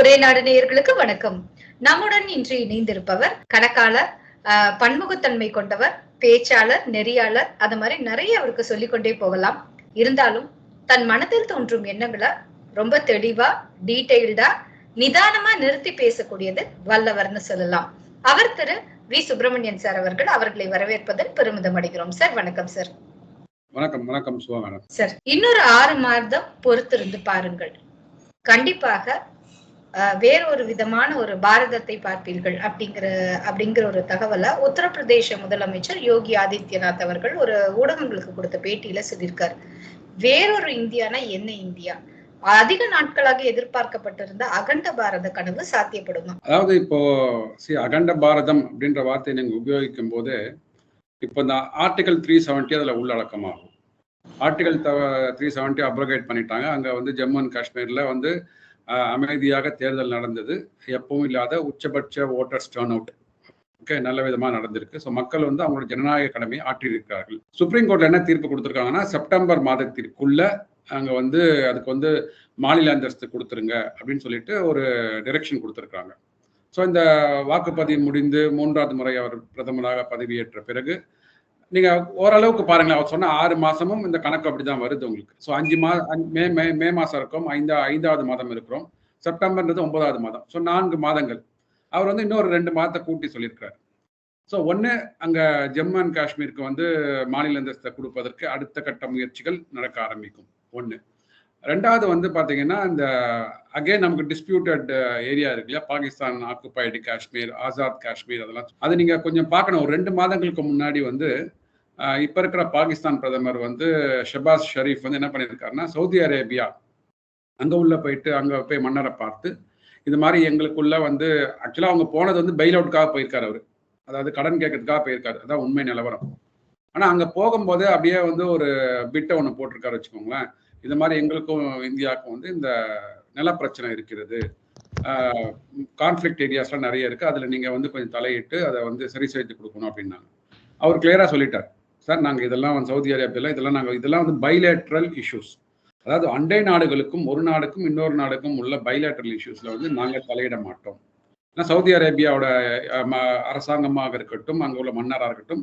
ஒரே நாடு நேயர்களுக்கு வணக்கம். நம்முடன் இன்று இணைந்திருப்பவர் கணக்காளர் பன்முகத்தன்மை கொண்டவர் பேச்சாளர் நெறியாளர் அது மாதிரி நிறைய அவருக்கு சொல்லிக்கொண்டே போகலாம். இருந்தாலும் தன் மனதில் தோன்றும் எண்ணங்களை ரொம்ப தெளிவா டீடைல்டா நிதானமா நிறுத்தி பேசக்கூடியது வல்லவர்னு சொல்லலாம். அவர் திரு. வி. சுப்பிரமணியன் சார் அவர்கள் அவர்களை வரவேற்பதில் பெருமிதம் அடைகிறோம். சார் வணக்கம் சார். வணக்கம் வணக்கம் சார் இன்னொரு ஆறு மாதம் பொறுத்திருந்து பாருங்கள். கண்டிப்பாக வேற வேறொரு விதமான ஒரு பாரதத்தை பார்ப்பீர்கள் அப்படிங்கிற அப்படிங்கிற ஒரு தகவலை உத்தரப்பிரதேச முதலமைச்சர் யோகி ஆதித்யநாத் அவர்கள் ஒரு ஊடகங்களுக்கு கொடுத்த பேட்டியில சொல்லியிருக்காரு. வேறொரு இந்தியானா என்ன இந்தியா? அதிக நாட்களாக எதிர்பார்க்கப்பட்டிருந்த அகண்ட பாரத கனவு சாத்தியப்படுமா? அதாவது இப்போ சி அகண்ட பாரதம் அப்படின்ற வார்த்தையை நீங்க உபயோகிக்கும் போது இப்போ இந்த ஆர்டிகல் த்ரீ செவன்ட்டி அதில் உள்ளடக்கமாகும். ஆர்டிகல் த்ரீ செவன்ட்டி அப்ரோகேட் பண்ணிட்டாங்க. அங்கே வந்து ஜம்மு அண்ட் காஷ்மீரில் வந்து அமைதியாக தேர்தல் நடந்தது. எப்பவும் இல்லாத உச்சபட்ச ஓட்டர்ஸ் டேர்ன் அவுட் ஓகே நல்ல விதமாக நடந்திருக்கு. ஸோ மக்கள் வந்து அவங்களோட ஜனநாயக கடமையை ஆற்றியிருக்கிறார்கள். சுப்ரீம் கோர்ட்ல என்ன தீர்ப்பு கொடுத்துருக்காங்கன்னா செப்டம்பர் மாதத்திற்குள்ள அங்கே வந்து அதுக்கு வந்து மாநில அந்தஸ்து கொடுத்துருங்க அப்படின்னு சொல்லிட்டு ஒரு டிரெக்ஷன் கொடுத்துருக்காங்க ஸோ இந்த வாக்குப்பதிவு முடிந்து மூன்றாவது முறை அவர் பிரதமராக பதவியேற்ற பிறகு நீங்கள் ஓரளவுக்கு பாருங்களேன் அவர் சொன்ன ஆறு மாதமும் இந்த கணக்கு அப்படிதான் வருது உங்களுக்கு. ஸோ அஞ்சு மா அஞ்சு- மே மே மே மாதம் இருக்கும் ஐந்தா ஐந்தாவது மாதம் இருக்கிறோம். செப்டம்பர்ன்றது ஒன்பதாவது மாதம். ஸோ நான்கு மாதங்கள். அவர் வந்து இன்னொரு ரெண்டு மாதத்தை கூட்டி சொல்லியிருக்காரு ஸோ ஒன்று அங்கே ஜம்மு அண்ட் காஷ்மீருக்கு வந்து மாநில அந்தஸ்தை கொடுப்பதற்கு அடுத்த கட்ட முயற்சிகள் நடக்க ஆரம்பிக்கும். ஒன்று ரெண்டாவது வந்து பார்த்தீங்கன்னா இந்த அகைன் நமக்கு டிஸ்பியூட்டட் ஏரியா இருக்கு இல்லையா? பாகிஸ்தான் ஆக்குபைடு காஷ்மீர் ஆசாத் காஷ்மீர் அதெல்லாம். அது நீங்கள் கொஞ்சம் பார்க்கணும். ஒரு ரெண்டு மாதங்களுக்கு முன்னாடி வந்து இப்ப இருக்கிற பாகிஸ்தான் பிரதமர் வந்து ஷபாஸ் ஷரீஃப் வந்து என்ன பண்ணியிருக்காருன்னா சவுதி அரேபியா அங்க உள்ள போயிட்டு அங்க போய் மன்னரை பார்த்து இது மாதிரி எங்களுக்குள்ள வந்து ஆக்சுவலா அவங்க போனது வந்து பெயில் அவுட்காக போயிருக்காரு அவர். அதாவது கடன் கேட்கறதுக்காக போயிருக்காரு. அதான் உண்மை நிலவரம். ஆனா அங்க போகும்போது அப்படியே வந்து ஒரு பிட்டை ஒன்று போட்டிருக்காரு வச்சுக்கோங்களேன். இது மாதிரி எங்களுக்கும் இந்தியாவுக்கும் வந்து இந்த நிலப்பிரச்சனை இருக்கிறது. கான்ஃப்ளிக்ட் ஏரியாஸ்லாம் நிறைய இருக்கு. அதுல நீங்க வந்து கொஞ்சம் தலையிட்டு அதை வந்து சரி செய்து கொடுக்கணும் அப்படின்னாங்க. அவர் கிளியரா சொல்லிட்டார். சார் நாங்கள் இதெல்லாம் வந்து சவுதி அரேபியால இதெல்லாம் நாங்கள் இதெல்லாம் வந்து பைலேட்ரல் இஷ்யூஸ் அதாவது அண்டை நாடுகளுக்கும் ஒரு நாடுக்கும் இன்னொரு நாடுக்கும் உள்ள பைலேட்ரல் இஷ்யூஸில் வந்து நாங்கள் தலையிட மாட்டோம். ஏன்னா சவுதி அரேபியாவோட ம- அரசாங்கமாக இருக்கட்டும் அங்கே உள்ள மன்னராக இருக்கட்டும்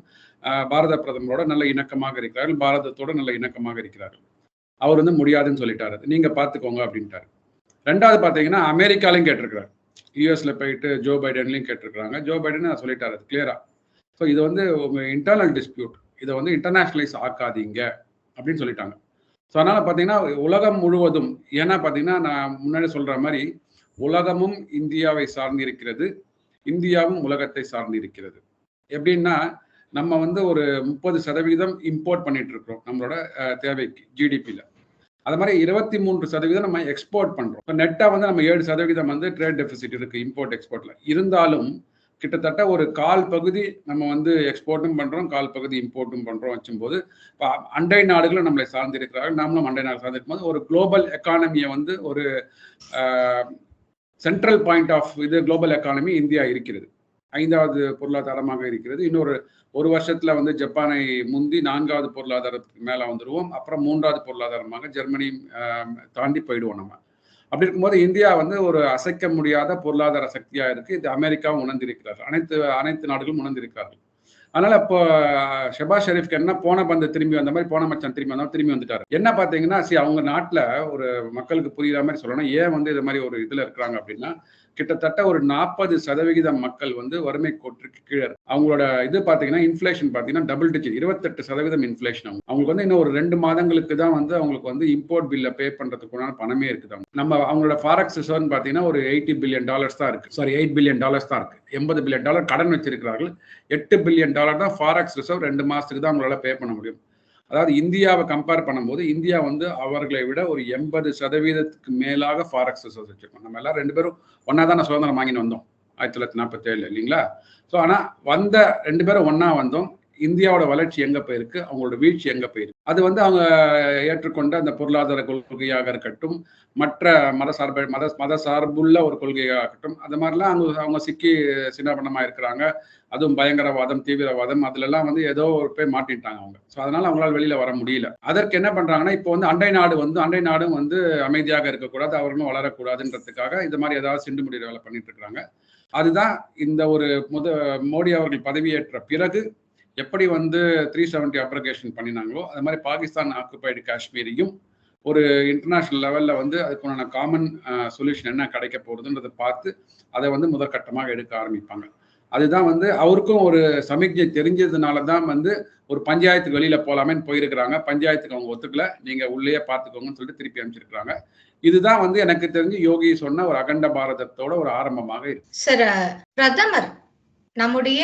பாரத பிரதமரோட நல்ல இணக்கமாக இருக்கிறார்கள் பாரதத்தோட நல்ல இணக்கமாக இருக்கிறார்கள். அவர் வந்து முடியாதுன்னு சொல்லிட்டாரு. நீங்கள் பார்த்துக்கோங்க அப்படின்ட்டாரு. ரெண்டாவது பார்த்தீங்கன்னா அமெரிக்காலையும் கேட்டிருக்கிறார். யூஎஸ்ல போயிட்டு ஜோ பைடன்லையும் கேட்டிருக்கிறாங்க. ஜோ பைடன் சொல்லிட்டாரு கிளியரா ஸோ இது வந்து உங்க இன்டர்னல் டிஸ்பியூட் இதை வந்து இன்டர்நேஷ்னலைஸ் ஆக்காதீங்க அப்படின்னு சொல்லிட்டாங்க. ஸோ அதனால பார்த்தீங்கன்னா உலகம் முழுவதும் ஏன்னா பார்த்தீங்கன்னா நான் முன்னாடி சொல்ற மாதிரி உலகமும் இந்தியாவை சார்ந்து இருக்கிறது இந்தியாவும் உலகத்தை சார்ந்து இருக்கிறது எப்படின்னா நம்ம வந்து ஒரு முப்பது சதவீதம் இம்போர்ட் பண்ணிட்டு இருக்கிறோம் நம்மளோட தேவைக்கு ஜிடிபியில் அது மாதிரி இருபத்தி மூன்று சதவீதம் நம்ம எக்ஸ்போர்ட் பண்ணுறோம் இப்போ நெட்டாக வந்து நம்ம ஏழு சதவீதம் வந்து ட்ரேட் டெபிசிட் இருக்கு இம்போர்ட் எக்ஸ்போர்ட்டில் இருந்தாலும் கிட்டத்தட்ட ஒரு கால் பகுதி நம்ம வந்து எக்ஸ்போர்ட்டும் பண்றோம் கால் பகுதி இம்போர்ட்டும் பண்றோம் வச்சும்போது இப்போ அண்டை நாடுகளும் நம்மளை சார்ந்திருக்கிறார்கள். நாமளும் அண்டை நாடு சார்ந்திருக்கும் போது ஒரு குளோபல் எக்கானமியை வந்து ஒரு சென்ட்ரல் பாயிண்ட் ஆஃப் இது குளோபல் எக்கானமி இந்தியா இருக்கிறது. ஐந்தாவது பொருளாதாரமாக இருக்கிறது. இன்னொரு ஒரு வருஷத்துல வந்து ஜப்பானை முந்தி நான்காவது பொருளாதாரத்துக்கு மேல வந்துருவோம். அப்புறம் மூன்றாவது பொருளாதாரமாக ஜெர்மனி தாண்டி போயிடுவோம் நம்ம. அப்படி இருக்கும்போது இந்தியா வந்து ஒரு அசைக்க முடியாத பொருளாதார சக்தியா இருக்கு. இது அமெரிக்காவும் உணர்ந்திருக்கிறார்கள். அனைத்து அனைத்து நாடுகளும் உணர்ந்திருக்கிறார்கள். அதனால இப்போ ஷெபாஸ் ஷெரீஃப்க்கு என்ன போன பந்து திரும்பி வந்த மாதிரி போன மச்சான் திரும்பி வந்தா திரும்பி வந்துட்டாரு. என்ன பாத்தீங்கன்னா சரி அவங்க நாட்டுல ஒரு மக்களுக்கு புரியுற மாதிரி சொல்லணும். ஏன் வந்து இது மாதிரி ஒரு இதுல இருக்கிறாங்க அப்படின்னா கிட்டத்தட்ட ஒரு நாற்பது சதவிகிதம் மக்கள் வந்து வறுமை கோட்டிற்கு கீழே அவங்களோட இது பாத்தீங்கன்னா இன்ஃபிளேஷன் பாத்தீங்கன்னா டபுள் டிஜிட் இருபத்தெட்டு சதவீதம் இன்ஃபிளேஷன் அவங்க. அவங்களுக்கு வந்து இன்னும் ஒரு ரெண்டு மாதங்களுக்கு தான் வந்து அவங்களுக்கு வந்து இம்போர்ட் பில்ல பே பண்ணுறதுக்குண்டான பணமே இருக்குது அவங்க. நம்ம அவங்களோட ஃபாரக்ஸ் ரிசர்வ் பாத்தீங்கன்னா ஒரு எயிட்டி பில்லியன் டாலர்ஸ் தான் இருக்கு. சாரி எயிட் பில்லியன் டாலர்ஸ் தான் இருக்கு. எண்பது பில்லியன் டாலர் கடன் வச்சிருக்கிறார்கள். எட்டு பில்லியன் டாலர் தான் ஃபாரக்ஸ் ரிசர்வ் ரெண்டு மாசத்துக்கு தான் அவங்களால பே பண்ண முடியும். அதாவது இந்தியாவை கம்பேர் பண்ணும்போது இந்தியா வந்து அவர்களை விட ஒரு எண்பது சதவீதத்துக்கு மேலாக ஃபாரக்ஸ் ரிசர்வ் வச்சிருக்கோம். நம்ம எல்லாரும் ரெண்டு பேரும் ஒன்னா தான் சுதந்திரம் வாங்கின்னு வந்தோம். ஆயிரத்தி தொள்ளாயிரத்தி நாற்பத்தேழு இல்லைங்களா? ஸோ ஆனால் வந்த ரெண்டு பேரும் ஒன்னா வந்தோம். இந்தியாவோட வளர்ச்சி எங்க போயிருக்கு? அவங்களோட வீழ்ச்சி எங்க போயிருக்கு? அது வந்து அவங்க ஏற்றுக்கொண்ட அந்த பொருளாதார கொள்கையாக இருக்கட்டும் மற்ற மத சார்பு மத மத சார்புள்ள ஒரு கொள்கையாக இருக்கட்டும் அது மாதிரிலாம் அவங்க அவங்க சிக்கி சின்னபண்ணமா இருக்கிறாங்க. அதுவும் பயங்கரவாதம் தீவிரவாதம் அதுலலாம் வந்து ஏதோ ஒரு போய் மாட்டிட்டாங்க அவங்க. ஸோ அதனால அவங்களால வெளியில வர முடியல. அதற்கு என்ன பண்றாங்கன்னா இப்போ வந்து அண்டை நாடு வந்து அண்டை நாடும் வந்து அமைதியாக இருக்கக்கூடாது அவர்களும் வளரக்கூடாதுன்றதுக்காக இந்த மாதிரி ஏதாவது சிண்டு முடிவு வேலை பண்ணிட்டு இருக்கிறாங்க. அதுதான் இந்த ஒரு முத மோடி அவர்கள் பதவியேற்ற பிறகு எப்படி வந்து த்ரீ செவன்டி அப்ரகேஷன் பண்ணினாங்களோ அது மாதிரி பாகிஸ்தான் ஆக்குபைடு காஷ்மீரையும் ஒரு இன்டர்நேஷனல் லெவலில் வந்து அதுக்குண்டான காமன் சொல்யூஷன் என்ன கிடைக்க போகிறதுன்றதை பார்த்து அதை வந்து முதற்கட்டமாக எடுக்க ஆரம்பிப்பாங்க. அதுதான் வந்து அவருக்கும் ஒரு சமிக்ஞை தெரிஞ்சதுனால தான் வந்து ஒரு பஞ்சாயத்துக்கு வெளியில் போகலாமேன்னு போயிருக்கிறாங்க. பஞ்சாயத்துக்கு அவங்க ஒத்துக்கல. நீங்கள் உள்ளே பார்த்துக்கோங்கன்னு சொல்லிட்டு திருப்பி அனுப்பிச்சிருக்காங்க இதுதான் வந்து எனக்கு தெரிஞ்சு யோகி சொன்ன ஒரு அகண்ட பாரதத்தோட ஒரு ஆரம்பமாக இருக்கு. சார் பிரதமர் நம்முடைய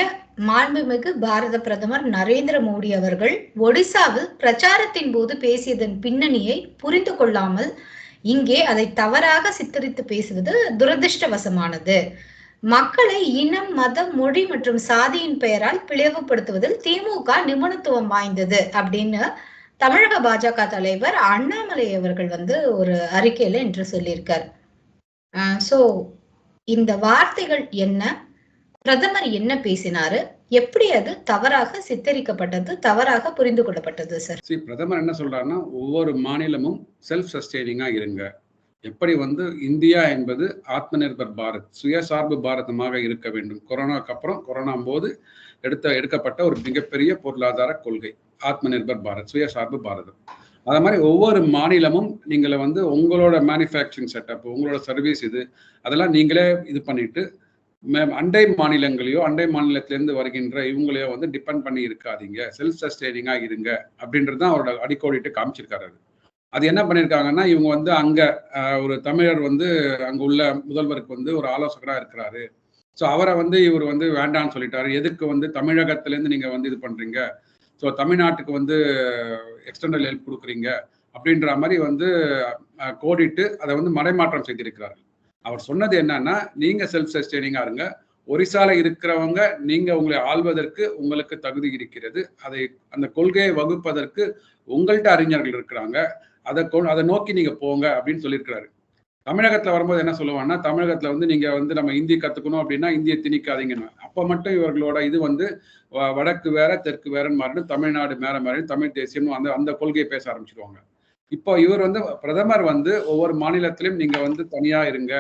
மாண்புமிகு பாரத பிரதமர் நரேந்திர மோடி அவர்கள் ஒடிசாவில் பிரச்சாரத்தின் போது பேசியதன் பின்னணியை புரிந்து கொள்ளாமல் இங்கே அதை தவறாக சித்தரித்து பேசுவது துரதிருஷ்டவசமானது. மக்களை இனம் மதம் மொழி மற்றும் சாதியின் பெயரால் பிளவுபடுத்துவதில் திமுக நிபுணத்துவம் வாய்ந்தது அப்படின்னு தமிழக பாஜக தலைவர் அண்ணாமலை அவர்கள் வந்து ஒரு அறிக்கையில என்று சொல்லியிருக்கார். ஸோ இந்த வார்த்தைகள் என்ன? பிரதமர் என்ன பேசினாரு? எப்படி அது தவறாக சித்தரிக்கப்பட்டது தவறாக புரிந்து கொள்ளப்பட்டது சார் சரி பிரதமர் என்ன சொல்றாருன்னா ஒவ்வொரு மாநிலமும் செல்ஃப் சஸ்டெய்னிங்கா இருங்க. எப்படி வந்து இந்தியா என்பது ஆத்ம நிர்பர் பாரத் சுயசார்பு பாரதமாக இருக்க வேண்டும். கொரோனாக்கு அப்புறம் கொரோனா போது எடுத்த எடுக்கப்பட்ட ஒரு மிகப்பெரிய பொருளாதார கொள்கை ஆத்ம நிர்பர் பாரத் சுயசார்பு பாரதம். அது மாதிரி ஒவ்வொரு மாநிலமும் நீங்களை வந்து உங்களோட மேனுஃபேக்சரிங் செட்டப் உங்களோட சர்வீஸ் இது அதெல்லாம் நீங்களே இது பண்ணிட்டு அண்டை மாநிலங்களையோ அண்டை மாநிலத்திலேருந்து வருகின்ற இவங்களையோ வந்து டிபெண்ட் பண்ணி இருக்காதீங்க. செல்ஃப் சஸ்டைனிங்காக இருங்க. அப்படின்றது தான் அவரோட அடிக்கோடிட்டு காமிச்சிருக்காரு அது என்ன பண்ணியிருக்காங்கன்னா இவங்க வந்து அங்கே ஒரு தமிழர் வந்து அங்கே உள்ள முதல்வருக்கு வந்து ஒரு ஆலோசகராக இருக்கிறாரு. ஸோ அவரை வந்து இவர் வந்து வேண்டான்னு சொல்லிட்டாரு. எதுக்கு வந்து தமிழகத்திலேருந்து நீங்கள் வந்து இது பண்ணுறீங்க ஸோ தமிழ்நாட்டுக்கு வந்து எக்ஸ்டர்னல் ஹெல்ப் கொடுக்குறீங்க. அப்படின்ற மாதிரி வந்து கோடிட்டு அதை வந்து மறைமாற்றம் செய்திருக்கிறார்கள். அவர் சொன்னது என்னன்னா நீங்க செல்ஃப் சஸ்டெய்னிங்கா இருங்க. ஒரிசால இருக்கிறவங்க நீங்க உங்களை ஆள்வதற்கு உங்களுக்கு தகுதி இருக்கிறது. அதை அந்த கொள்கையை வகுப்பதற்கு உங்கள்கிட்ட அறிஞர்கள் இருக்கிறாங்க. அதை அதை நோக்கி நீங்க போங்க அப்படின்னு சொல்லியிருக்கிறாரு. தமிழகத்துல வரும்போது என்ன சொல்லுவாங்கன்னா தமிழகத்துல வந்து நீங்க வந்து நம்ம இந்தி கத்துக்கணும் அப்படின்னா இந்தியை திணிக்காதீங்கன்னு. அப்ப மட்டும் இவர்களோட இது வந்து வடக்கு வேற தெற்கு வேறன்னு மாறிடும் தமிழ்நாடு மேற மாறிடும் தமிழ் தேசியம்னு அந்த அந்த கொள்கையை பேச ஆரம்பிச்சிருவாங்க. இப்போ இவர் வந்து பிரதமர் வந்து ஒவ்வொரு மாநிலத்திலும் நீங்க வந்து தனியா இருங்க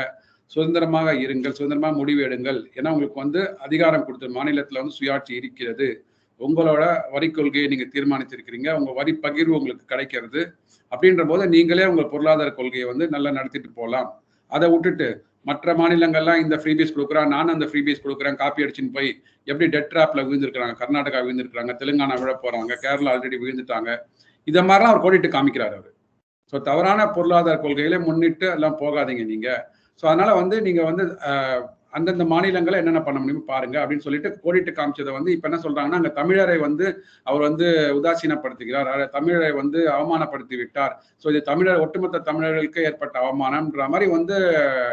சுதந்திரமாக இருங்கள் சுதந்திரமாக முடிவு எடுங்கள் ஏன்னா உங்களுக்கு வந்து அதிகாரம் கொடுத்த மாநிலத்தில் வந்து சுயாட்சி இருக்கிறது. உங்களோட வரி கொள்கையை நீங்கள் தீர்மானித்திருக்கிறீங்க உங்கள் வரி பகிர்வு உங்களுக்கு கிடைக்கிறது. அப்படின்ற போது நீங்களே உங்கள் பொருளாதார கொள்கையை வந்து நல்லா நடத்திட்டு போகலாம் அதை விட்டுட்டு மற்ற மாநிலங்கள்லாம் இந்த ஃப்ரீபீஸ் கொடுக்குறான் நானும் அந்த ஃப்ரீபீஸ் கொடுக்குறேன் காப்பி அடிச்சுன்னு போய் எப்படி டெட் ட்ராப்ல விழுந்திருக்கிறாங்க கர்நாடகா விழுந்திருக்கிறாங்க தெலுங்கானா விழ போறாங்க கேரளா ஆல்ரெடி விழுந்துட்டாங்க. இதை மாதிரிலாம் அவர் கோடிட்டு காமிக்கிறார் அவர். ஸோ தவறான பொருளாதார கொள்கைகளை முன்னிட்டு எல்லாம் போகாதீங்க நீங்க. ஸோ அதனால வந்து நீங்க வந்து அந்தந்த மாநிலங்களை என்னென்ன பண்ண முடியும் பாருங்க அப்படின்னு சொல்லிட்டு கோடிட்டு காமிச்சதை வந்து இப்போ என்ன சொல்றாங்கன்னா அங்கே தமிழரை வந்து அவர் வந்து உதாசீனப்படுத்துகிறார். தமிழரை வந்து அவமானப்படுத்தி விட்டார் ஸோ இது தமிழர் ஒட்டுமொத்த தமிழர்களுக்கு ஏற்பட்ட அவமானம்ன்ற மாதிரி வந்து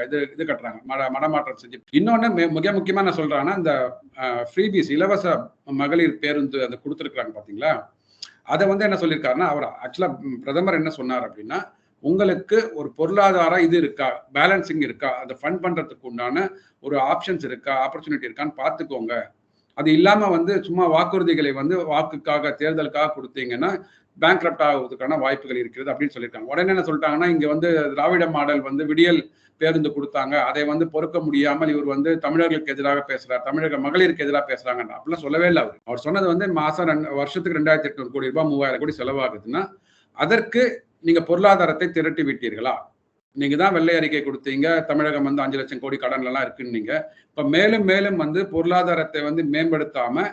இது இது கட்டுறாங்க. மட மடமாற்றம் செஞ்சு இன்னொன்று மிக முக்கியமாக என்ன சொல்றாங்கன்னா இந்த ஃப்ரீபீஸ் இலவச மகளிர் பேருந்து அந்த கொடுத்துருக்குறாங்க பார்த்தீங்களா அதை வந்து என்ன சொல்லியிருக்காருன்னா அவர் ஆக்சுவலா பிரதமர் என்ன சொன்னார் அப்படின்னா உங்களுக்கு ஒரு பொருளாதார இது இருக்கா? பேலன்சிங் இருக்கா? அதை ஃபண்ட் பண்றதுக்கு உண்டான ஒரு ஆப்ஷன்ஸ் இருக்கா? ஆப்பர்ச்சுனிட்டி இருக்கான்னு பார்த்துக்கோங்க. அது இல்லாம வந்து சும்மா வாக்குறுதிகளை வந்து வாக்குக்காக தேர்தலுக்காக கொடுத்தீங்கன்னா பேங்க் ஆகுவதற்கான வாய்ப்புகள் இருக்கிறது அப்படின்னு சொல்லியிருக்காங்க உடனே என்ன சொல்லிட்டாங்கன்னா இங்க வந்து திராவிட மாடல் வந்து விடியல் பேருந்து கொடுத்தாங்க. அதை வந்து பொறுக்க முடியாமல் இவர் வந்து தமிழர்களுக்கு எதிராக பேசுறார் தமிழக மகளிருக்கு எதிராக பேசுறாங்க அப்படிலாம் சொல்லவே இல்லை அவர். அவர் சொன்னது வந்து மாசம் ரெண்டு வருஷத்துக்கு ரெண்டாயிரத்தி எட்நூறு கோடி ரூபாய் மூவாயிரம் கோடி செலவாகுதுன்னா அதற்கு நீங்க பொருளாதாரத்தை திரட்டி விட்டீர்களா? நீங்க தான் வெள்ளை அறிக்கை கொடுத்தீங்க தமிழகம் வந்து அஞ்சு லட்சம் கோடி கடன்ல எல்லாம் இருக்குன்னீங்க. இப்ப மேலும் மேலும் வந்து பொருளாதாரத்தை வந்து மேம்படுத்தாம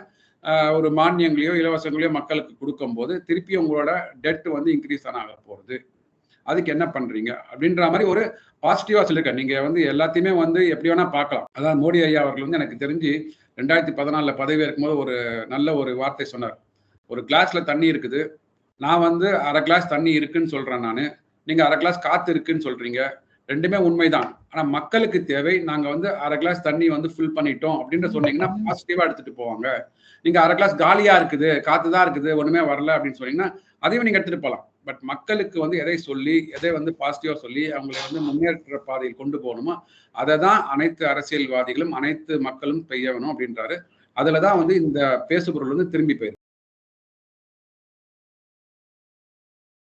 ஒரு மானியங்களையோ இலவசங்களையோ மக்களுக்கு கொடுக்கும் போது திருப்பி உங்களோட டெட் வந்து இன்க்ரீஸ் ஆன ஆக அதுக்கு என்ன பண்றீங்க? அப்படின்ற மாதிரி ஒரு பாசிட்டிவா சொல்லியிருக்கேன் நீங்க வந்து எல்லாத்தையுமே வந்து எப்படி வேணா பார்க்கலாம். அதான் மோடி ஐயா அவர்கள் வந்து எனக்கு தெரிஞ்சு ரெண்டாயிரத்தி பதினாலுல பதவி இருக்கும்போது ஒரு நல்ல ஒரு வார்த்தை சொன்னார். ஒரு கிளாஸ்ல தண்ணி இருக்குது. நான் வந்து அரை கிளாஸ் தண்ணி இருக்குன்னு சொல்றேன் நான். நீங்க அரை கிளாஸ் காத்து இருக்குன்னு சொல்றீங்க. ரெண்டுமே உண்மைதான். ஆனா மக்களுக்கு தேவை நாங்க வந்து அரை கிளாஸ் தண்ணி வந்து ஃபில் பண்ணிட்டோம் அப்படின்னு சொன்னீங்கன்னா பாசிட்டிவா எடுத்துட்டு போவாங்க. நீங்க அரை கிளாஸ் காலியா இருக்குது காத்து தான் இருக்குது ஒண்ணுமே வரல அப்படின்னு சொன்னீங்கன்னா அதையும் நீங்க எடுத்துட்டு போகலாம் பட் மக்களுக்கு வந்து எதை சொல்லி எதை வந்து பாசிட்டிவா சொல்லி அவங்களை வந்து முன்னேற்ற பாதையில் கொண்டு போகணுமோ அதை தான் அனைத்து அரசியல்வாதிகளும் அனைத்து மக்களும் செய்ய வேணும் அப்படின்றாரு. அதுல தான் வந்து இந்த பேசுபொருள் வந்து திரும்பி போயிருக்கு.